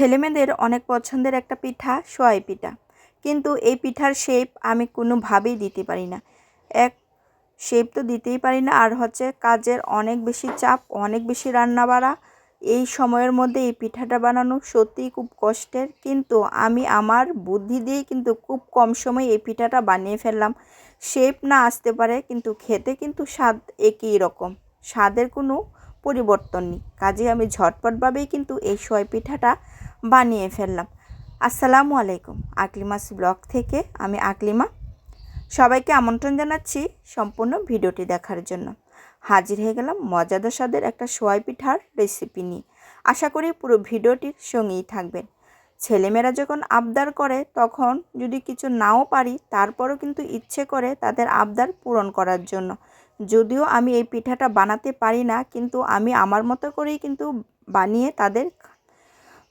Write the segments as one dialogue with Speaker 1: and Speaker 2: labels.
Speaker 1: ছেলেমেয়েদের অনেক পছন্দের একটা পিঠা সোয়াই পিঠা। কিন্তু এই পিঠার শেপ আমি কোনোভাবেই দিতে পারি না। এক শেপ তো দিতেই পারি না, আর হচ্ছে কাজের অনেক বেশি চাপ, অনেক বেশি রান্না বাড়া এই সময়ের মধ্যে এই পিঠাটা বানানো সত্যিই খুব কষ্টের, কিন্তু আমি আমার বুদ্ধি দিয়েই কিন্তু খুব কম সময়ে এই পিঠাটা বানিয়ে ফেললাম। শেপ না আসতে পারে, কিন্তু খেতে কিন্তু স্বাদ একই রকম। স্বাদের কোনো পরিবর্তন নেই। কাজে আমি ঝটপটভাবেই কিন্তু এই সোয় পিঠাটা বানিয়ে ফেললাম। আসসালামু আলাইকুম, আকলিমাস ব্লগ থেকে আমি আকলিমা। সবাইকে আমন্ত্রণ জানাচ্ছি সম্পূর্ণ ভিডিওটি দেখার জন্য। হাজির হয়ে গেলাম মজাদার স্বাদের একটা সোয়াই পিঠার রেসিপি নিয়ে। আশা করি পুরো ভিডিওটির সঙ্গেই থাকবেন। ছেলেমেয়েরা যখন আবদার করে, তখন যদি কিছু নাও পারি, তারপরও কিন্তু ইচ্ছে করে তাদের আবদার পূরণ করার জন্য। যদিও আমি এই পিঠাটা বানাতে পারি না, কিন্তু আমি আমার মতো করেই কিন্তু বানিয়ে তাদের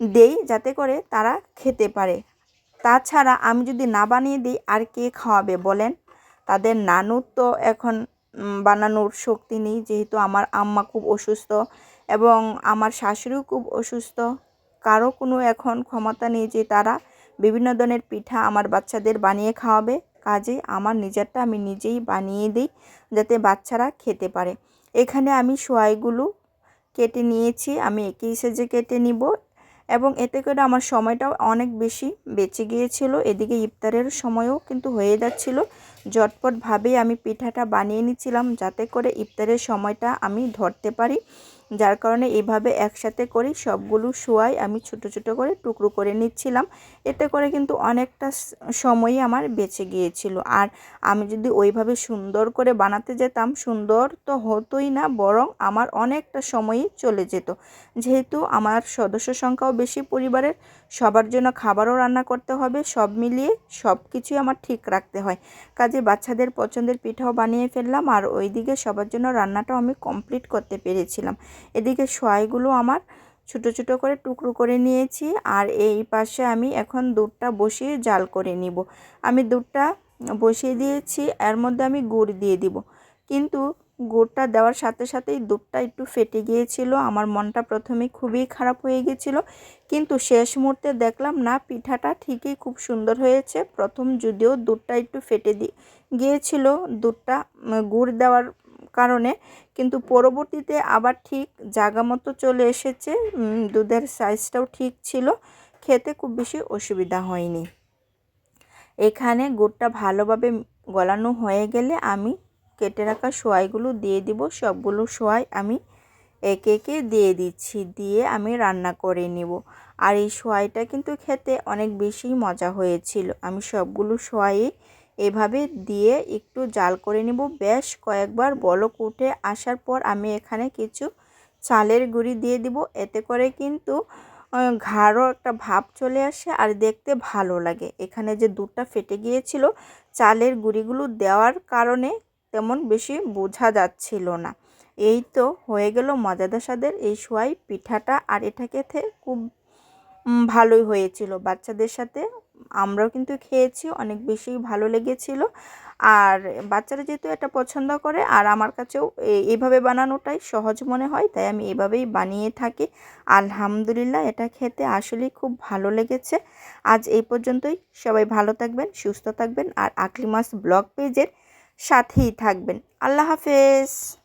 Speaker 1: দেই যাতে করে তারা খেতে পারে। তাছাড়া আমি যদি না বানিয়ে দিই, আর কে খাওয়াবে বলেন? তাদের নানুর তো এখন বানানোর শক্তি নেই, যেহেতু আমার আম্মা খুব অসুস্থ এবং আমার শাশুড়িও খুব অসুস্থ। কারও কোনো এখন ক্ষমতা নেই যে তারা বিভিন্ন ধরনের পিঠা আমার বাচ্চাদের বানিয়ে খাওয়াবে। কাজে আমার নিজেরটা আমি নিজেই বানিয়ে দিই যাতে বাচ্চারা খেতে পারে। এখানে আমি সোয়াইগুলো কেটে নিয়েছি, আমি একই সেজে কেটে নিব। এবং এতে করে আমার সময়টাও অনেক বেশি বেঁচে গিয়েছিল। এদিকে ইফতারের সময়ও কিন্তু হয়ে যাচ্ছিল। ঝটপটভাবেই আমি পিঠাটা বানিয়ে নিচ্ছিলাম যাতে করে ইফতারের সময়টা আমি ধরতে পারি। যার কারণে এইভাবে একসাথে করে সবগুলো শোয়াই আমি ছোট ছোট করে টুকরো করে নিচ্ছিলাম। এতে করে কিন্তু অনেকটা সময়ই আমার বেঁচে গিয়েছিল। আর আমি যদি ওইভাবে সুন্দর করে বানাতে যেতাম, সুন্দর তো হতোই না, বরং আমার অনেকটা সময়ই চলে যেত। যেহেতু আমার সদস্য সংখ্যাও বেশি, পরিবারের সবার জন্য খাবারও রান্না করতে হবে, সব মিলিয়ে সব কিছুই আমার ঠিক রাখতে হয়। কাজে বাচ্চাদের পছন্দের পিঠাও বানিয়ে ফেললাম, আর ওইদিকে সবার জন্য রান্নাটাও আমি কমপ্লিট করতে পেরেছিলাম। এদিকে সোয়াইগুলো আমার ছোট ছোট করে টুকরো করে নিয়েছি আর এই পাশে আমি এখন দুধটা বসিয়ে জাল করে নিব। আমি দুধটা বসিয়ে দিয়েছি, এর মধ্যে আমি গুড় দিয়ে দিব। কিন্তু গুড়টা দেওয়ার সাথে সাথেই দুধটা একটু ফেটে গিয়েছিল, আমার মনটা প্রথমে খুবই খারাপ হয়ে গেছিল কিন্তু শেষ মুহূর্তে দেখলাম, না, পিঠাটা ঠিকই খুব সুন্দর হয়েছে। প্রথম যদিও দুধটা একটু ফেটে দিয়ে গিয়েছিল, দুধটা গুড় দেওয়ার কারণে কিন্তু পরবর্তীতে আবার ঠিক জায়গা মতো চলে এসেছে। দুধের সাইজটাও ঠিক ছিল। খেতে খুব বেশি অসুবিধা হয়নি। এখানে গুড়টা ভালোভাবে গলানো হয়ে গেলে আমি কেটে রাখা সোয়াইগুলো দিয়ে দিব। সবগুলো সোয়াই আমি একে একে দিয়ে দিচ্ছি, দিয়ে আমি রান্না করে নিব। আর এই সোয়াইটা কিন্তু খেতে অনেক বেশি মজা হয়েছিল। আমি সবগুলো সোয়াই এভাবে দিয়ে একটু জাল করে নিব। বেশ কয়েকবার বলক উঠে আসার পর আমি এখানে কিছু চালের গুঁড়ি দিয়ে দিব। এতে করে কিন্তু ঘাড়ও একটা ভাব চলে আসে আর দেখতে ভালো লাগে। এখানে যে দুধটা ফেটে গিয়েছিল, চালের গুঁড়িগুলো দেওয়ার কারণে তেমন বেশি বোঝা যাচ্ছিল না। এই তো হয়ে গেল মজাদার স্বাদের এই সোয়াই পিঠাটা। আর এটা খেতে খুব ভালোই হয়েছিল বাচ্চাদের সাথে। আমরাও কিন্তু খেয়েছি, অনেক বেশি ভালো লেগেছিল। আর বাচ্চারা যেহেতু এটা পছন্দ করে, আর আমার কাছেও এইভাবে বানানোটাই সহজ মনে হয়, তাই আমি এভাবেই বানিয়ে থাকি। আলহামদুলিল্লাহ এটা খেতে আসলেই খুব ভালো লেগেছে। আজ এই পর্যন্তই। সবাই ভালো থাকবেন, সুস্থ থাকবেন, আর আকলিমাস ব্লগ পেজের সাথেই থাকবেন। আল্লাহ হাফেজ।